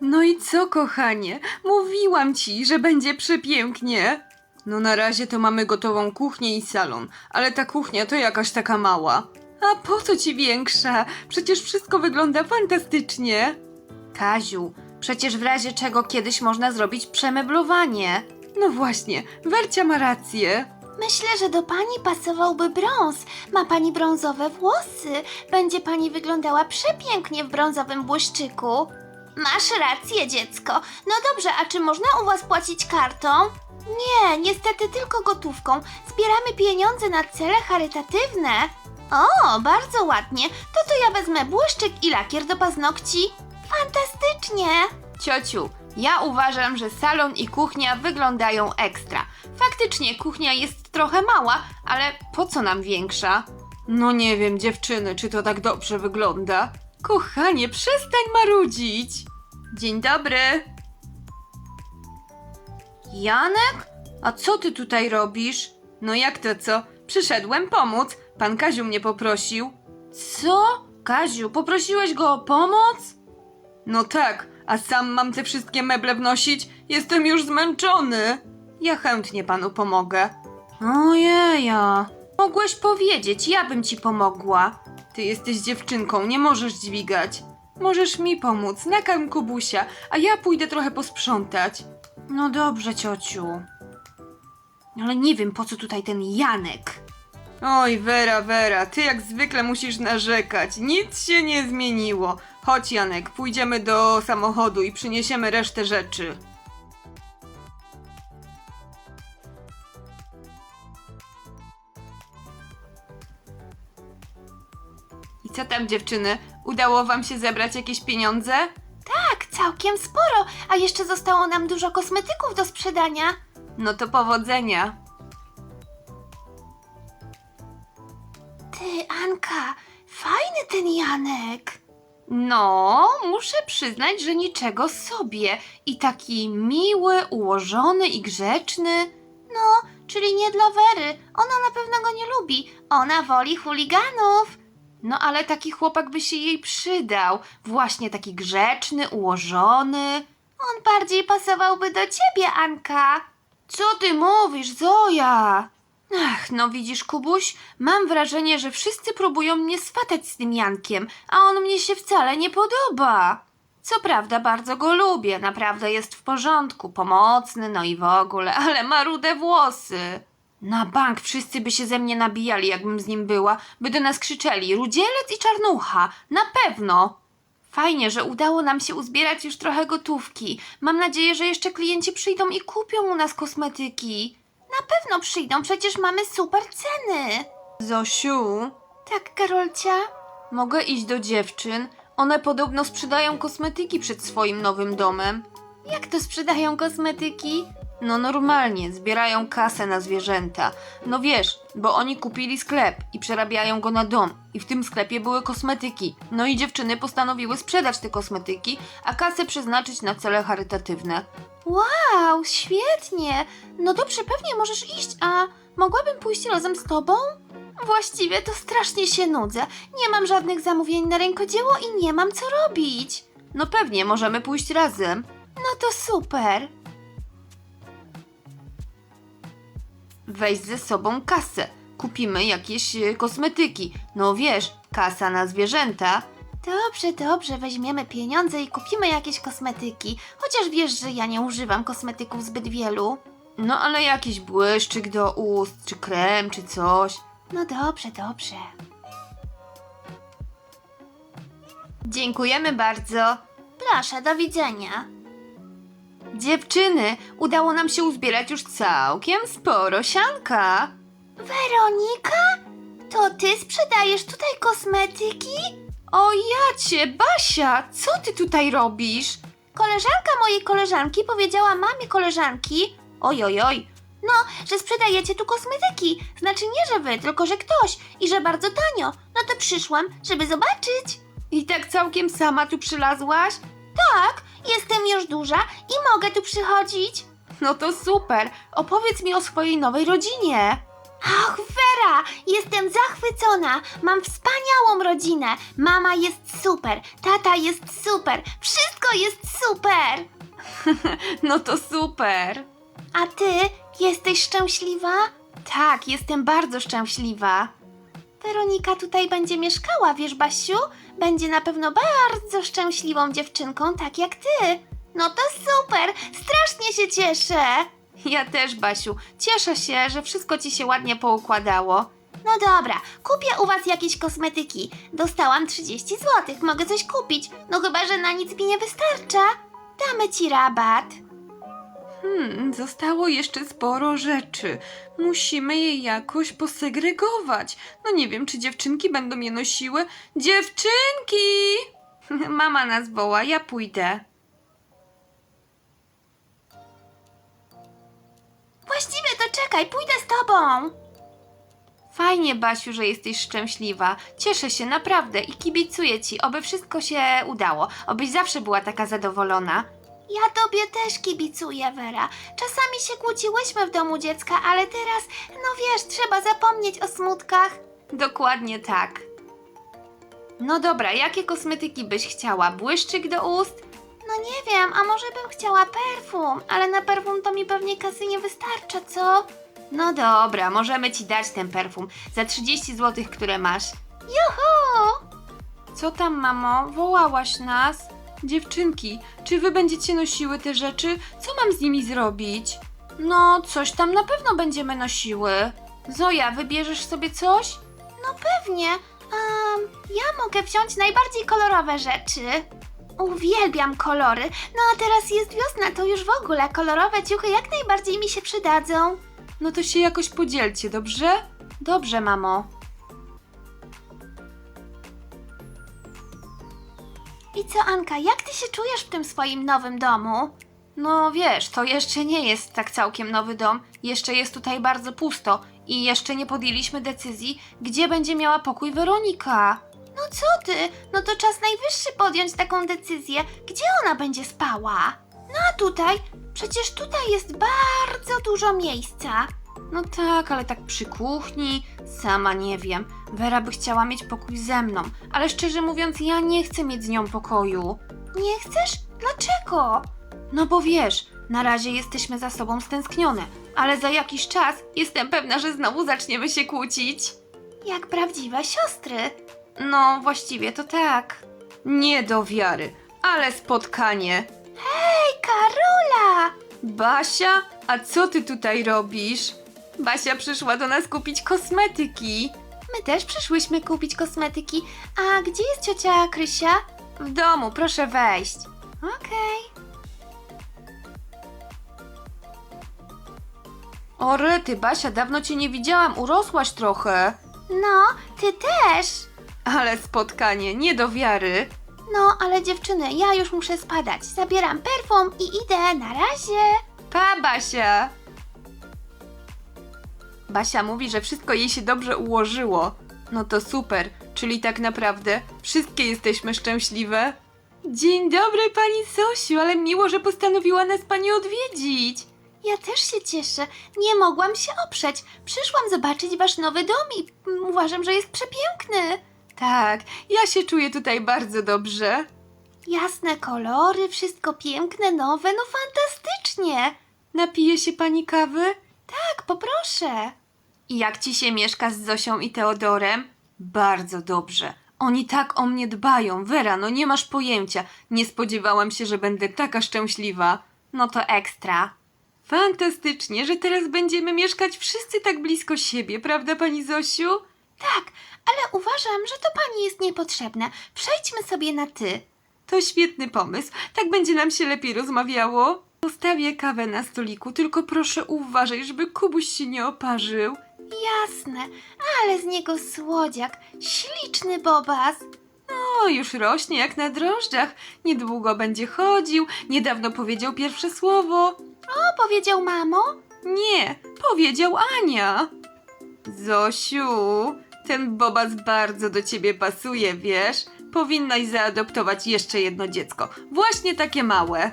No i co, kochanie? Mówiłam ci, że będzie przepięknie. No na razie to mamy gotową kuchnię i salon, ale ta kuchnia to jakaś taka mała. A po co ci większa? Przecież wszystko wygląda fantastycznie. Kaziu, przecież w razie czego kiedyś można zrobić przemeblowanie. No właśnie, Wercia ma rację. Myślę, że do pani pasowałby brąz. Ma pani brązowe włosy. Będzie pani wyglądała przepięknie w brązowym błyszczyku. Masz rację, dziecko. No dobrze, a czy można u was płacić kartą? Nie, niestety tylko gotówką. Zbieramy pieniądze na cele charytatywne. O, bardzo ładnie. To to ja wezmę błyszczyk i lakier do paznokci. Fantastycznie. Ciociu, ja uważam, że salon i kuchnia wyglądają ekstra. Faktycznie kuchnia jest trochę mała, ale po co nam większa? No nie wiem, dziewczyny, czy to tak dobrze wygląda. Kochanie, przestań marudzić. Dzień dobry. Janek? A co ty tutaj robisz? No jak to co? Przyszedłem pomóc. Pan Kaziu mnie poprosił. Co? Kaziu, poprosiłeś go o pomoc? No tak, a sam mam te wszystkie meble wnosić? Jestem już zmęczony. Ja chętnie panu pomogę. Ojeja. Mogłeś powiedzieć, ja bym ci pomogła. Ty jesteś dziewczynką, nie możesz dźwigać. Możesz mi pomóc, nakarm Kubusia, a ja pójdę trochę posprzątać. No dobrze, ciociu. Ale nie wiem, po co tutaj ten Janek. Oj, Wera, Wera, ty jak zwykle musisz narzekać. Nic się nie zmieniło. Chodź, Janek, pójdziemy do samochodu i przyniesiemy resztę rzeczy. I co tam, dziewczyny? Udało wam się zebrać jakieś pieniądze? Tak, całkiem sporo. A jeszcze zostało nam dużo kosmetyków do sprzedania. No to powodzenia. Ty, Anka, fajny ten Janek. No, muszę przyznać, że niczego sobie. I taki miły, ułożony i grzeczny. No, czyli nie dla Wery. Ona na pewno go nie lubi. Ona woli chuliganów. No ale taki chłopak by się jej przydał. Właśnie taki grzeczny, ułożony. On bardziej pasowałby do ciebie, Anka. Co ty mówisz, Zoja? Ach, no widzisz, Kubuś, mam wrażenie, że wszyscy próbują mnie swatać z tym Jankiem, a on mnie się wcale nie podoba. Co prawda bardzo go lubię, naprawdę jest w porządku, pomocny, no i w ogóle, ale ma rude włosy. Na bank wszyscy by się ze mnie nabijali, jakbym z nim była, by do nas krzyczeli rudzielec i czarnucha, na pewno. Fajnie, że udało nam się uzbierać już trochę gotówki. Mam nadzieję, że jeszcze klienci przyjdą i kupią u nas kosmetyki. Na pewno przyjdą, przecież mamy super ceny. Zosiu, Tak, Karolcia? mogę iść do dziewczyn? One podobno sprzedają kosmetyki przed swoim nowym domem. Jak to sprzedają kosmetyki? No normalnie, zbierają kasę na zwierzęta. No wiesz, bo oni kupili sklep i przerabiają go na dom. I w tym sklepie były kosmetyki. No i dziewczyny postanowiły sprzedać te kosmetyki, a kasę przeznaczyć na cele charytatywne. Wow, świetnie. No dobrze, pewnie możesz iść, a mogłabym pójść razem z tobą? Właściwie to strasznie się nudzę. Nie mam żadnych zamówień na rękodzieło i nie mam co robić. No pewnie, możemy pójść razem. No to super. Weź ze sobą kasę. Kupimy jakieś e, kosmetyki. No wiesz, kasa na zwierzęta. Dobrze, dobrze, weźmiemy pieniądze i kupimy jakieś kosmetyki. Chociaż wiesz, że ja nie używam kosmetyków zbyt wielu. No ale jakiś błyszczyk do ust, czy krem, czy coś. No dobrze, dobrze. Dziękujemy bardzo. Proszę, do widzenia. Dziewczyny, udało nam się uzbierać już całkiem sporo sianka. Weronika? To ty sprzedajesz tutaj kosmetyki? O jacie, Basia, co ty tutaj robisz? Koleżanka mojej koleżanki powiedziała mamie koleżanki, oj, oj, oj, no, że sprzedajecie tu kosmetyki. Znaczy nie, że wy, tylko że ktoś i że bardzo tanio. No to przyszłam, żeby zobaczyć. I tak całkiem sama tu przylazłaś? Tak, jestem już duża i mogę tu przychodzić. No to super. Opowiedz mi o swojej nowej rodzinie. Ach, Wera, jestem zachwycona. Mam wspaniałą rodzinę. Mama jest super, tata jest super, wszystko jest super. No to super! A ty jesteś szczęśliwa? Tak, jestem bardzo szczęśliwa. Weronika tutaj będzie mieszkała, wiesz, Basiu? Będzie na pewno bardzo szczęśliwą dziewczynką, tak jak ty. No to super, strasznie się cieszę. Ja też, Basiu. Cieszę się, że wszystko ci się ładnie poukładało. No dobra, kupię u was jakieś kosmetyki. Dostałam 30 zł, mogę coś kupić. No chyba, że na nic mi nie wystarcza. Damy ci rabat. Hmm, zostało jeszcze sporo rzeczy. Musimy je jakoś posegregować. No nie wiem, czy dziewczynki będą je nosiły. Dziewczynki! Mama nas woła, ja pójdę. Właściwie to czekaj, pójdę z tobą. Fajnie, Basiu, że jesteś szczęśliwa. Cieszę się naprawdę i kibicuję ci, oby wszystko się udało. Obyś zawsze była taka zadowolona. Ja tobie też kibicuję, Wera. Czasami się kłóciłyśmy w domu dziecka, ale teraz, no wiesz, trzeba zapomnieć o smutkach. Dokładnie tak. No dobra, jakie kosmetyki byś chciała? Błyszczyk do ust? No nie wiem, a może bym chciała perfum, ale na perfum to mi pewnie kasy nie wystarcza, co? No dobra, możemy ci dać ten perfum za 30 zł, które masz. Juhu! Co tam, mamo? Wołałaś nas? Dziewczynki, czy wy będziecie nosiły te rzeczy? Co mam z nimi zrobić? No, coś tam na pewno będziemy nosiły. Zoja, wybierzesz sobie coś? No pewnie. Um, ja mogę wziąć najbardziej kolorowe rzeczy. Uwielbiam kolory. No a teraz jest wiosna, to już w ogóle kolorowe ciuchy jak najbardziej mi się przydadzą. No to się jakoś podzielcie, dobrze? Dobrze, mamo. I co, Anka, jak ty się czujesz w tym swoim nowym domu? No wiesz, to jeszcze nie jest tak całkiem nowy dom. Jeszcze jest tutaj bardzo pusto i jeszcze nie podjęliśmy decyzji, gdzie będzie miała pokój Weronika. No co ty? No to czas najwyższy podjąć taką decyzję. Gdzie ona będzie spała? No a tutaj? Przecież tutaj jest bardzo dużo miejsca. No tak, ale tak przy kuchni, sama nie wiem. Wera by chciała mieć pokój ze mną, ale szczerze mówiąc, ja nie chcę mieć z nią pokoju. Nie chcesz? Dlaczego? No bo wiesz, na razie jesteśmy za sobą stęsknione, ale za jakiś czas jestem pewna, że znowu zaczniemy się kłócić. Jak prawdziwe siostry. No, właściwie to tak. Nie do wiary, ale spotkanie. Hej, Karola! Basia, a co ty tutaj robisz? Basia przyszła do nas kupić kosmetyki. My też przyszłyśmy kupić kosmetyki. A gdzie jest ciocia Krysia? W domu, proszę wejść. Okej. O rety, Basia, dawno cię nie widziałam, urosłaś trochę. No, ty też. Ale spotkanie, nie do wiary. No, ale dziewczyny, ja już muszę spadać. Zabieram perfum i idę. Na razie. Pa, Basia! Basia mówi, że wszystko jej się dobrze ułożyło. No to super, czyli tak naprawdę wszystkie jesteśmy szczęśliwe. Dzień dobry, pani Sosiu, ale miło, że postanowiła nas pani odwiedzić. Ja też się cieszę. Nie mogłam się oprzeć. Przyszłam zobaczyć wasz nowy dom i mm, uważam, że jest przepiękny. Tak, ja się czuję tutaj bardzo dobrze. Jasne kolory, wszystko piękne, nowe, no fantastycznie. Napije się pani kawy? Tak, poproszę. I jak ci się mieszka z Zosią i Teodorem? Bardzo dobrze. Oni tak o mnie dbają. Wera, no nie masz pojęcia. Nie spodziewałam się, że będę taka szczęśliwa. No to ekstra. Fantastycznie, że teraz będziemy mieszkać wszyscy tak blisko siebie, prawda, pani Zosiu? Tak, ale uważam, że to pani jest niepotrzebna. Przejdźmy sobie na ty. To świetny pomysł. Tak będzie nam się lepiej rozmawiało. Zostawię kawę na stoliku, tylko proszę uważaj, żeby Kubuś się nie oparzył. Jasne, ale z niego słodziak, śliczny bobas. O, już rośnie jak na drożdżach. Niedługo będzie chodził. Niedawno powiedział pierwsze słowo. O, powiedział mamo? Nie, powiedział Ania. Zosiu, ten bobas bardzo do ciebie pasuje, wiesz? Powinnaś zaadoptować jeszcze jedno dziecko. Właśnie takie małe.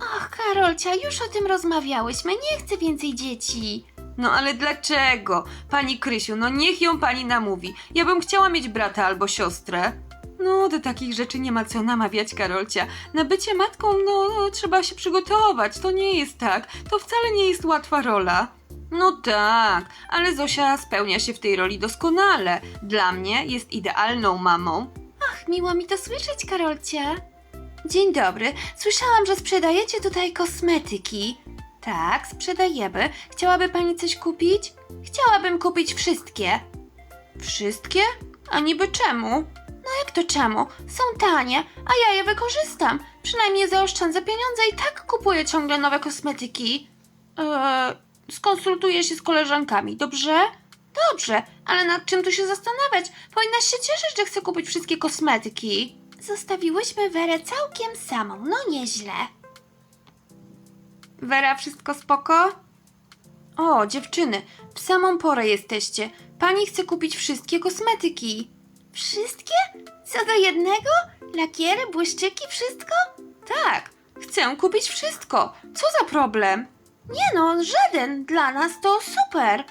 Och, Karolcia, już o tym rozmawiałyśmy, nie chcę więcej dzieci. No ale dlaczego? Pani Krysiu, no niech ją pani namówi. Ja bym chciała mieć brata albo siostrę. No, do takich rzeczy nie ma co namawiać, Karolcia. Na bycie matką, no, no, trzeba się przygotować. To nie jest tak. To wcale nie jest łatwa rola. No tak, ale Zosia spełnia się w tej roli doskonale. Dla mnie jest idealną mamą. Ach, miło mi to słyszeć, Karolcie. Dzień dobry. Słyszałam, że sprzedajecie tutaj kosmetyki. Tak, sprzedajemy. Chciałaby pani coś kupić? Chciałabym kupić wszystkie. Wszystkie? A niby czemu? No jak to czemu? Są tanie, a ja je wykorzystam. Przynajmniej zaoszczędzę pieniądze i tak kupuję ciągle nowe kosmetyki. Eee, skonsultuję się z koleżankami, dobrze? Dobrze, ale nad czym tu się zastanawiać? Powinnaś się cieszyć, że chcę kupić wszystkie kosmetyki. Zostawiłyśmy Werę całkiem samą, no nieźle. Wera, wszystko spoko? O, dziewczyny, w samą porę jesteście. Pani chce kupić wszystkie kosmetyki. Wszystkie? Co do jednego? Lakiery, błyszczyki, wszystko? Tak, chcę kupić wszystko. Co za problem? Nie no, żaden. Dla nas to super.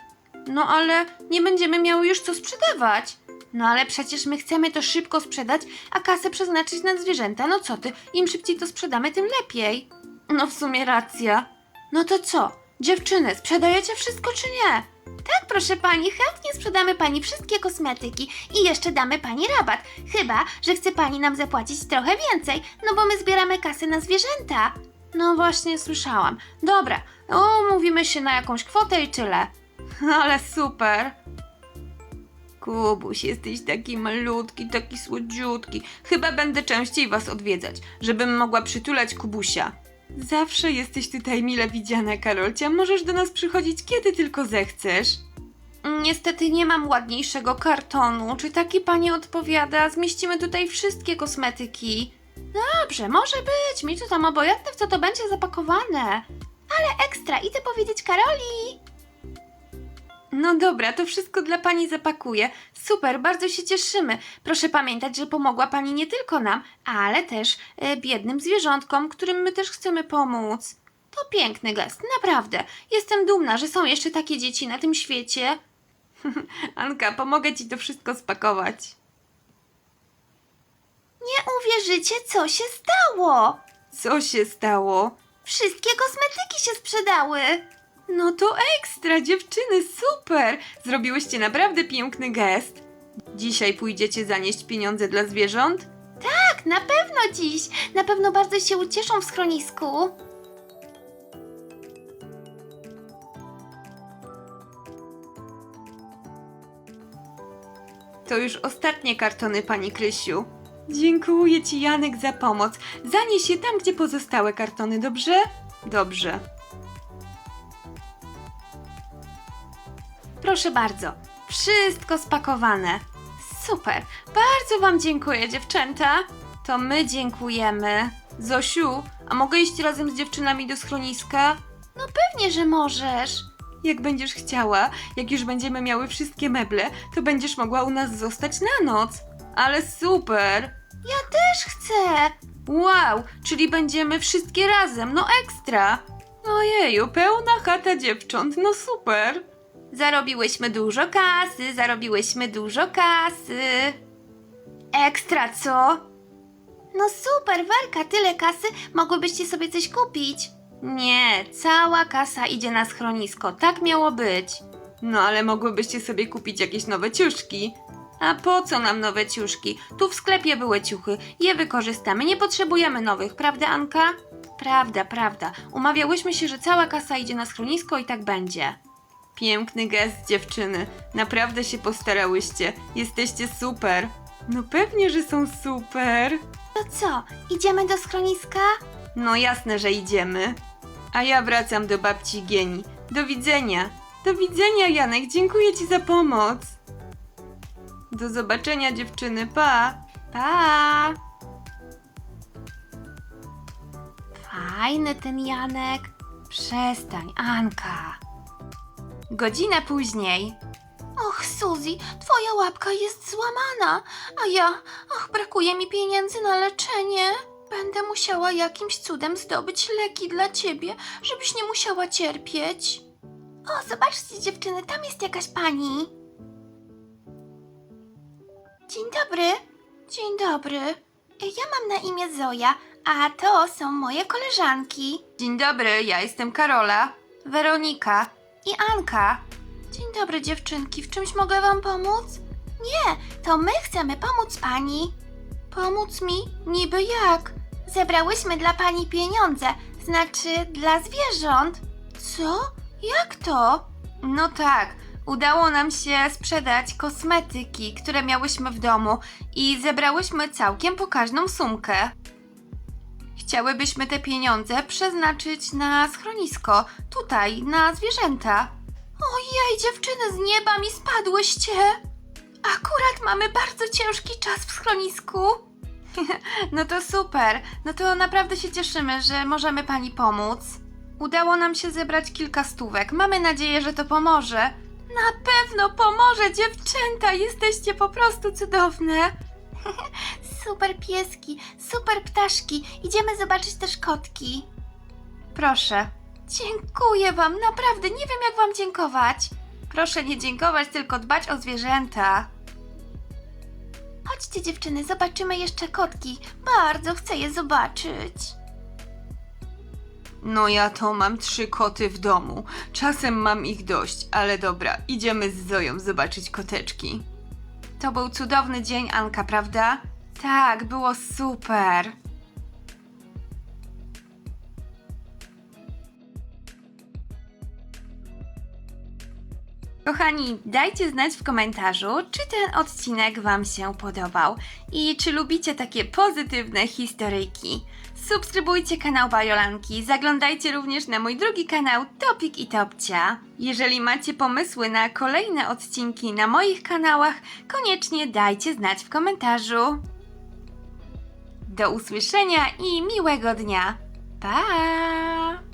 No ale nie będziemy miały już co sprzedawać. No ale przecież my chcemy to szybko sprzedać, a kasę przeznaczyć na zwierzęta. No co ty, im szybciej to sprzedamy, tym lepiej. No w sumie racja. No to co? Dziewczyny, sprzedajecie wszystko czy nie? Tak, proszę pani, chętnie sprzedamy pani wszystkie kosmetyki i jeszcze damy pani rabat. Chyba, że chce pani nam zapłacić trochę więcej, no bo my zbieramy kasę na zwierzęta. No właśnie słyszałam. Dobra, umówimy się na jakąś kwotę i tyle. Ale super. Kubuś, jesteś taki malutki, taki słodziutki. Chyba będę częściej was odwiedzać, żebym mogła przytulać Kubusia. Zawsze jesteś tutaj mile widziana, Karolcia. Możesz do nas przychodzić kiedy tylko zechcesz. Niestety nie mam ładniejszego kartonu. Czy taki pani odpowiada? Zmieścimy tutaj wszystkie kosmetyki. Dobrze, może być, mi to tam obojętne w co to będzie zapakowane. Ale ekstra, idę powiedzieć Karoli. No dobra, to wszystko dla pani zapakuję. Super, bardzo się cieszymy. Proszę pamiętać, że pomogła pani nie tylko nam, ale też e, biednym zwierzątkom, którym my też chcemy pomóc. To piękny gest, naprawdę. Jestem dumna, że są jeszcze takie dzieci na tym świecie. Anka, pomogę ci to wszystko spakować. Nie uwierzycie, co się stało. Co się stało? Wszystkie kosmetyki się sprzedały. No to ekstra, dziewczyny, super! Zrobiłyście naprawdę piękny gest. Dzisiaj pójdziecie zanieść pieniądze dla zwierząt? Tak, na pewno dziś. Na pewno bardzo się ucieszą w schronisku. To już ostatnie kartony, pani Krysiu. Dziękuję ci, Janek, za pomoc. Zanieś je tam, gdzie pozostałe kartony, dobrze? Dobrze. Proszę bardzo, wszystko spakowane. Super, bardzo wam dziękuję, dziewczęta. To my dziękujemy. Zosiu, a mogę iść razem z dziewczynami do schroniska? No pewnie, że możesz. Jak będziesz chciała, jak już będziemy miały wszystkie meble, to będziesz mogła u nas zostać na noc. Ale super! Ja też chcę. Wow, czyli będziemy wszystkie razem, no ekstra! Ojeju, pełna chata dziewcząt, no super! Zarobiłyśmy dużo kasy, zarobiłyśmy dużo kasy. Ekstra, co? No super, Werka, tyle kasy, mogłybyście sobie coś kupić. Nie, cała kasa idzie na schronisko, tak miało być. No ale mogłybyście sobie kupić jakieś nowe ciuszki. A po co nam nowe ciuszki? Tu w sklepie były ciuchy, je wykorzystamy, nie potrzebujemy nowych, prawda Anka? Prawda, prawda. Umawiałyśmy się, że cała kasa idzie na schronisko i tak będzie. Piękny gest, dziewczyny. Naprawdę się postarałyście. Jesteście super. No pewnie, że są super. To co, idziemy do schroniska? No jasne, że idziemy. A ja wracam do babci Gieni. Do widzenia. Do widzenia, Janek. Dziękuję ci za pomoc. Do zobaczenia, dziewczyny. Pa. Pa. Fajny ten Janek. Przestań, Anka. Godzina później. Och, Suzy, twoja łapka jest złamana, a ja, ach, brakuje mi pieniędzy na leczenie. Będę musiała jakimś cudem zdobyć leki dla ciebie, żebyś nie musiała cierpieć. O, zobaczcie dziewczyny, tam jest jakaś pani. Dzień dobry. Dzień dobry. Ja mam na imię Zoja, a to są moje koleżanki. Dzień dobry, ja jestem Karola, Weronika i Anka. Dzień dobry dziewczynki, w czymś mogę wam pomóc? Nie, to my chcemy pomóc pani. Pomóc mi? Niby jak? Zebrałyśmy dla pani pieniądze, znaczy dla zwierząt. Co? Jak to? No tak, udało nam się sprzedać kosmetyki, które miałyśmy w domu i zebrałyśmy całkiem pokaźną sumkę. Chciałybyśmy te pieniądze przeznaczyć na schronisko, tutaj, na zwierzęta. Ojej, dziewczyny, z nieba mi spadłyście. Akurat mamy bardzo ciężki czas w schronisku. No to super, no to naprawdę się cieszymy, że możemy pani pomóc. Udało nam się zebrać kilka stówek. Mamy nadzieję, że to pomoże. Na pewno pomoże, dziewczęta! Jesteście po prostu cudowne. Super pieski, super ptaszki. Idziemy zobaczyć też kotki. Proszę. Dziękuję wam, naprawdę nie wiem jak wam dziękować. Proszę nie dziękować, tylko dbać o zwierzęta. Chodźcie dziewczyny, zobaczymy jeszcze kotki. Bardzo chcę je zobaczyć. No ja to mam trzy koty w domu. Czasem mam ich dość, ale dobra, idziemy z Zoją zobaczyć koteczki. To był cudowny dzień, Anka, prawda? Tak, było super. Kochani, dajcie znać w komentarzu, czy ten odcinek Wam się podobał i czy lubicie takie pozytywne historyjki. Subskrybujcie kanał Bajolanki, zaglądajcie również na mój drugi kanał Topik i Topcia. Jeżeli macie pomysły na kolejne odcinki na moich kanałach, koniecznie dajcie znać w komentarzu. Do usłyszenia i miłego dnia. Pa!